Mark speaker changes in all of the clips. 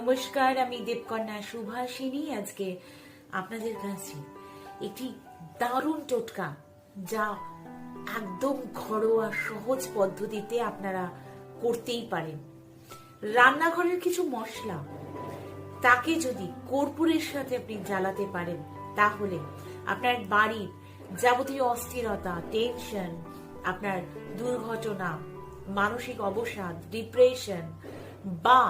Speaker 1: নমস্কার, আমি দেবকন্যা সুভাষিনী, আজকে আপনাদের কাছে একটি দারুণ টোটকা যা একদম ঘরোয়া সহজ পদ্ধতিতে আপনারা করতেই পারেন। রান্নাঘরের কিছু মশলা, তাকে যদি কর্পূরের সাথে আপনি জ্বালাতে পারেন, তাহলে আপনার বাড়ির যাবতীয় অস্থিরতা টেনশন আপনার দুর্ঘটনা, মানসিক অবসাদ ডিপ্রেশন বা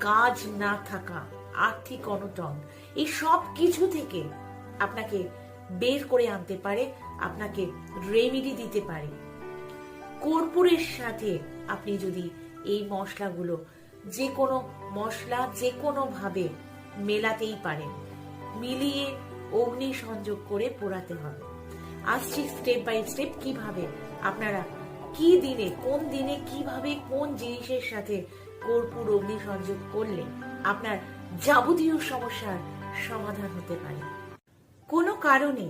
Speaker 1: কাজ না থাকা, আর্থিক অনটন, এই সব কিছু থেকে আপনাকে বের করে আনতে পারে, আপনাকে রেমিডি দিতে পারে। কর্পূরের সাথে আপনি যদি এই মশলাগুলো যে কোনো মশলা যে কোনো ভাবে মেলাতেই পারেন, মিলিয়ে অগ্নি সংযোগ করে পোড়াতে হবে। আসছি স্টেপ বাই স্টেপ কীভাবে, আপনারা কি দিনে, কোন দিনে, কীভাবে, কোন জিনিসের সাথে কর্পূর অগ্নি সংযোগ করলে আপনার যাবতীয় সমস্যার সমাধান হতে পারে। কোনো কারণে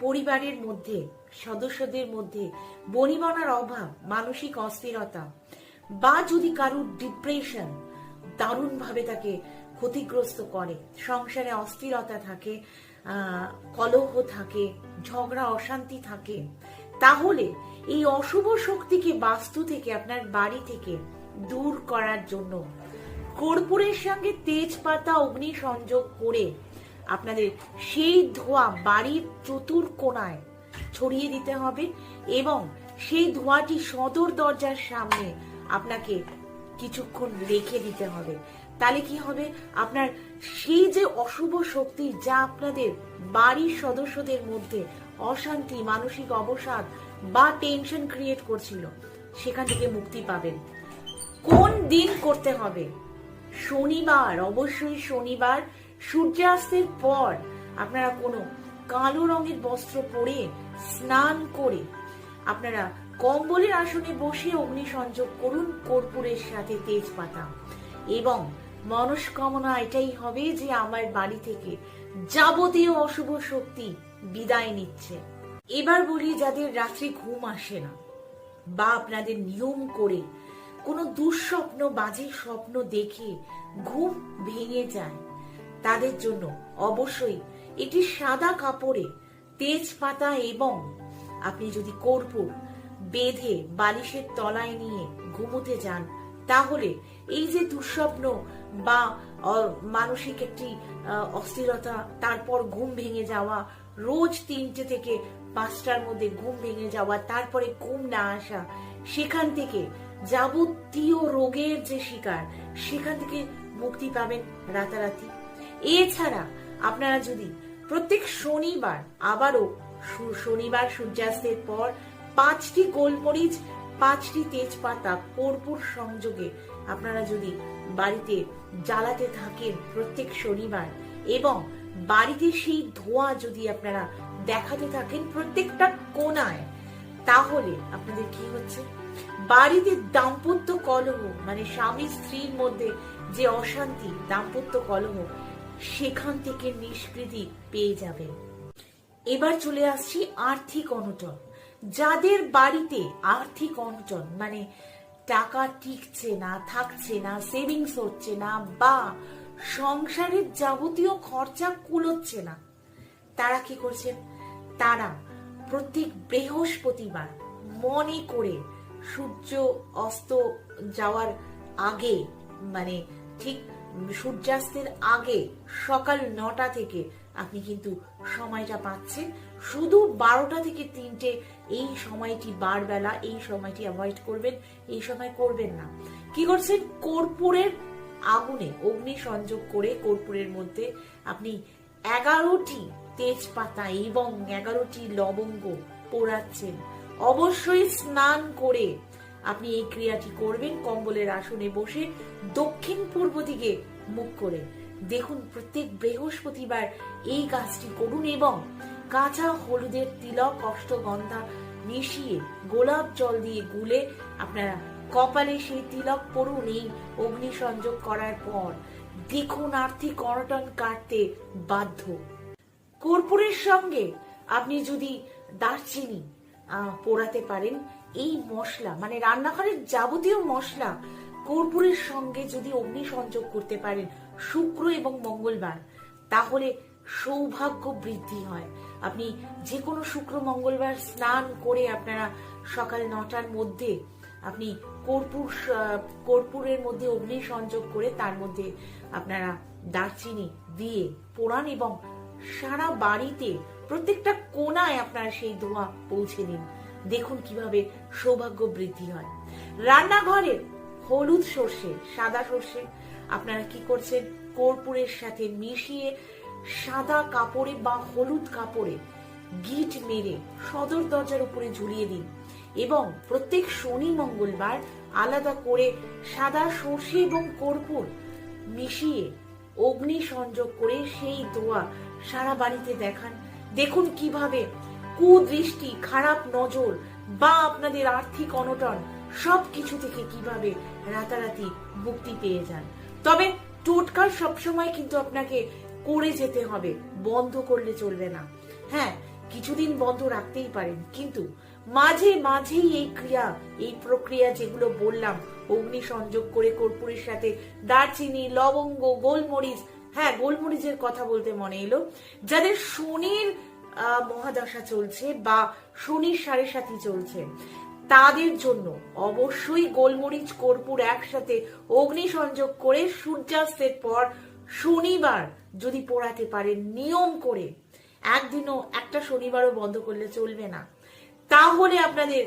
Speaker 1: পরিবারের মধ্যে, সদস্যদের মধ্যে বনিবনার অভাব, মানসিক অস্থিরতা বা যদি কারুর ডিপ্রেশন দারুণভাবে তাকে ক্ষতিগ্রস্ত করে, সংসারে অস্থিরতা থাকে কলহ থাকে, ঝগড়া, অশান্তি থাকে, তাহলে এই অশুভ শক্তিকে বাস্তু থেকে, আপনার বাড়ি থেকে দূর করার জন্য। কর্পূরের সঙ্গে তেজপাতা অগ্নি সংযোগ করে আপনাদের সেই ধোঁয়া বাড়ির চতুর কোনায় ছড়িয়ে দিতে হবে এবং সেই ধোঁয়াটি সদর দরজার সামনে আপনাকে কিছুক্ষণ রেখে দিতে হবে। তাহলে কি হবে? আপনার সেই যে অশুভ শক্তি যা আপনাদের বাড়ির সদস্যদের মধ্যে অশান্তি, মানসিক অবসাদ বা টেনশন ক্রিয়েট করছিল, সেখান থেকে মুক্তি পাবেন। কোন দিন করতে হবে? শনিবার, অবশ্যই শনিবার। সূর্যাস্তের পর আপনারা কোনো কালো রঙের বস্ত্র পরে স্নান করে আপনারা কম্বলের আসনে বসে অগ্নি সংযোগ করুন, কর্পূরের সাথে তেজপাতা। এবং মনস্কামনা এটাই হবে যে আমার বাড়ি থেকে যাবতীয় অশুভ শক্তি বিদায় নিচ্ছে। এবার বলি যাদের রাত্রি ঘুম আসে না বা আপনাদের নিয়ম করে কোনো দুঃস্বপ্ন, বাজে স্বপ্ন দেখে ঘুম ভেঙে যায়। তাদের জন্য অবশ্যই এটি সাদা কাপড়ে তেজপাতা এবং আপনি যদি কর্পূর বেঁধে বালিশের তলায় নিয়ে ঘুমোতে যান, তাহলে এই যে দুঃস্বপ্ন বা মানসিক একটি অস্থিরতা, তারপর ঘুম ভেঙে যাওয়া, রোজ তিনটে থেকে পাঁচটার মধ্যে ঘুম ভেঙে যাওয়া, তারপরে ঘুম না আসা, সেখান থেকে যাবতীয় রোগের যে শিকার, সেখান থেকে মুক্তি পাবেন রাতারাতি। এছাড়া আপনারা যদি প্রত্যেক শনিবার আবারও শনিবার সূর্যাস্তের পর পাঁচটি গোলমরিচ, পাঁচটি তেজপাতা কর্পূর সংযোগে আপনারা যদি বাড়িতে জ্বালাতে থাকেন প্রত্যেক শনিবার এবং বাড়িতে সেই ধোঁয়া যদি আপনারা দেখাতে থাকেন প্রত্যেকটা কোনায় তাহলে আপনাদের কি হচ্ছে? বাড়িতে দাম্পত্য কলহ মানে স্বামী স্ত্রীর মধ্যে যে অশান্তি, দাম্পত্য কলহ, সেখান থেকে নিষ্কৃতি পেয়ে যাবেন। এবার চলে আসছি আর্থিক অনটন। যাদের বাড়িতে আর্থিক অনটন মানে টাকা টিকছে না, থাকছে না, সেভিংস হচ্ছে না বা সংসারের যাবতীয় খরচা কুলোচ্ছে না, তারা কি করছেন? তারা প্রত্যেক বৃহস্পতিবার মনে করে সূর্য অস্ত যাওয়ার আগে মানে ঠিক সূর্যাস্তের আগে সকাল নটা থেকে আপনি কিন্তু সময়টা পাচ্ছেন। শুধু বারোটা থেকে তিনটে এই সময়টি, বারবেলা এই সময়টি অ্যাভয়েড করবেন, এই সময় করবেন না। কি করছেন? কর্পূরের আগুনে অগ্নি সংযোগ করে কর্পূরের মধ্যে আপনি এগারোটি তেজপাতা এবং এগারোটি লবঙ্গ পোড়াচ্ছেন। অবশ্যই স্নান করে আপনি এই ক্রিয়াটি করবেন, কম্বলের আসনে বসে দক্ষিণ পূর্ব দিকে মুখ করে। দেখুন, প্রত্যেক বৃহস্পতিবার এই কাজটি করুন এবং কাঁচা হলুদের তিলক, অষ্টগন্ধা মিশিয়ে গোলাপ জল দিয়ে গুলে আপনারা কপালে সেই তিলক পরুন এই অগ্নি সংযোগ করার পর। দেখুন, আর্থিক অনটন কাটতে বাধ্য। কর্পূরের সঙ্গে আপনি যদি দারচিনি পোড়াতে পারেন। এই মশলা মানে রান্নাঘরের যাবতীয় মশলা কর্পূরের সঙ্গে যদি অগ্নি সংযোগ করতে পারেন, শুক্র এবং মঙ্গলবার, তাহলে সৌভাগ্য বৃদ্ধি হয়। আপনি যে কোনো শুক্র, মঙ্গলবার স্নান করে আপনারা সকাল নটার মধ্যে আপনি কর্পূর কর্পূরের মধ্যে অগ্নি সংযোগ করে তার মধ্যে আপনারা দারচিনি দিয়ে পোড়ান এবং সারা বাড়িতে প্রত্যেকটা কোনায় আপনারা সেই দোয়া পৌঁছে দিন। দেখুন কীভাবে সৌভাগ্য বৃদ্ধি হয়। রান্নাঘরে হলুদ সর্ষে, সাদা সর্ষে, আপনারা কি করছেন? কর্পূরের সাথে মিশিয়ে সাদা কাপড়ে বা হলুদ কাপড়ে গিট মেরে সদর দরজার উপরে ঝুলিয়ে দিন এবং প্রত্যেক শনি, মঙ্গলবার আলাদা করে সাদা সর্ষে এবং কর্পূর মিশিয়ে অগ্নি সংযোগ করে সেই দোয়া সারা বাড়িতে দেখান। দেখুন কীভাবে কুদৃষ্টি, খারাপ নজর বা আপনাদের আর্থিক অনটন সব কিছু থেকে কীভাবে রাতারাতি মুক্তি পেয়ে যান। তবে টোটকার সবসময় কিন্তু আপনাকে করে যেতে হবে, বন্ধ করলে চলবে না। হ্যাঁ কিছুদিন বন্ধ রাখতেই পারেন, কিন্তু মাঝে মাঝেই এই ক্রিয়া, এই প্রক্রিয়া যেগুলো বললাম অগ্নি সংযোগ করে কর্পূরের সাথে দারচিনি, লবঙ্গ, গোলমরিচ হ্যাঁ গোলমরিচের কথা বলতে মনে এলো। যাদের শনির মহাদশা চলছে বা শনির সাড়ে সাথী চলছে, তাদের জন্য অবশ্যই গোলমরিচ, কর্পূর একসাথে অগ্নি সংযোগ করে সূর্যাস্তের পর শনিবার যদি পোড়াতে পারেন, নিয়ম করে একদিনও একটা শনিবারও বন্ধ করলে চলবে না। তাহলে আপনাদের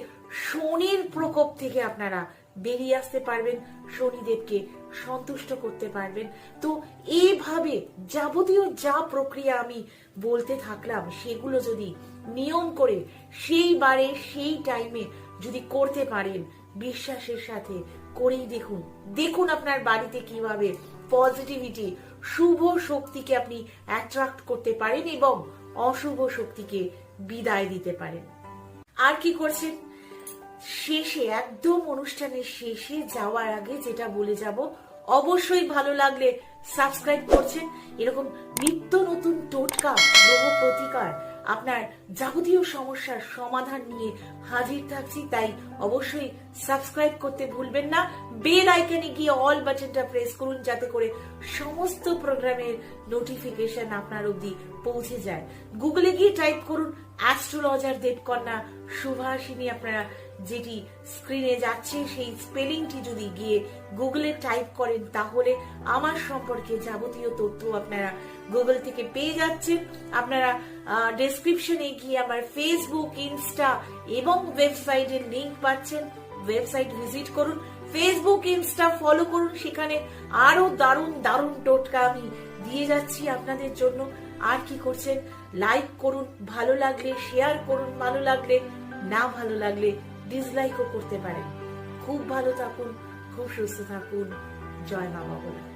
Speaker 1: শনির প্রকোপ থেকে আপনারা বেরিয়ে আসতে পারবেন। শনিদেবকে সন্তুষ্ট করতে পারবেন। তো এইভাবে যাবতীয় যা প্রক্রিয়া আমি বলতে থাকলাম, সেগুলো যদি নিয়ম করে সেই বারে, সেই টাইমে যদি করতে পারেন, বিশ্বাসের সাথে করেই দেখুন। দেখুন আপনার বাড়িতে কীভাবে পজিটিভিটি শুভ শক্তিকে আপনি অ্যাট্রাক্ট করতে পারেন এবং অশুভ শক্তিকে বিদায় দিতে পারেন। আর কি করছেন? শেষে, একদম অনুষ্ঠানের শেষে যাওয়ার আগে যেটা বলে যাব, অবশ্যই ভালো লাগলে সাবস্ক্রাইব করছেন। এরকম নিত্য নতুন টোটকা, গ্রহ প্রতিকার, আপনার যাবতীয় সমস্যার সমাধান নিয়ে হাজির থাকছি, তাই অবশ্যই সাবস্ক্রাইব করতে ভুলবেন না। বেল আইকনে গিয়ে অল বাটনটা প্রেস করুন, যাতে করে সমস্ত প্রোগ্রামের নোটিফিকেশন আপনার অবধি পৌঁছে যায়। গুগলে গিয়ে টাইপ করুন অ্যাস্ট্রোলজার দেবকন্যা সুভাষিনী, আপনারা যেটি স্ক্রিনে যাচ্ছে, সেই স্পেলিংটি যদি গিয়ে গুগলে টাইপ করেন, তাহলে আমার সম্পর্কে যাবতীয় তথ্য আপনারা গুগল থেকে পেয়ে যাচ্ছেন। আপনারা ডেসক্রিপশনে গিয়ে আমার ফেসবুক ইনস্টা এবং ওয়েবসাইটের লিংক পাচ্ছেন। ওয়েবসাইট ভিজিট করুন ফেসবুক ইনস্টা ফলো করুন। সেখানে আরও দারুণ দারুণ টোটকা আমি দিয়ে যাচ্ছি আপনাদের জন্য। আর কি করছেন? লাইক করুন, ভালো লাগলে শেয়ার করুন, ভালো লাগলে, না ভালো লাগলে ডিসলাইকও করতে পারেন খুব ভালো থাকুন খুব সুস্থ থাকুন। জয় বাবা বাবা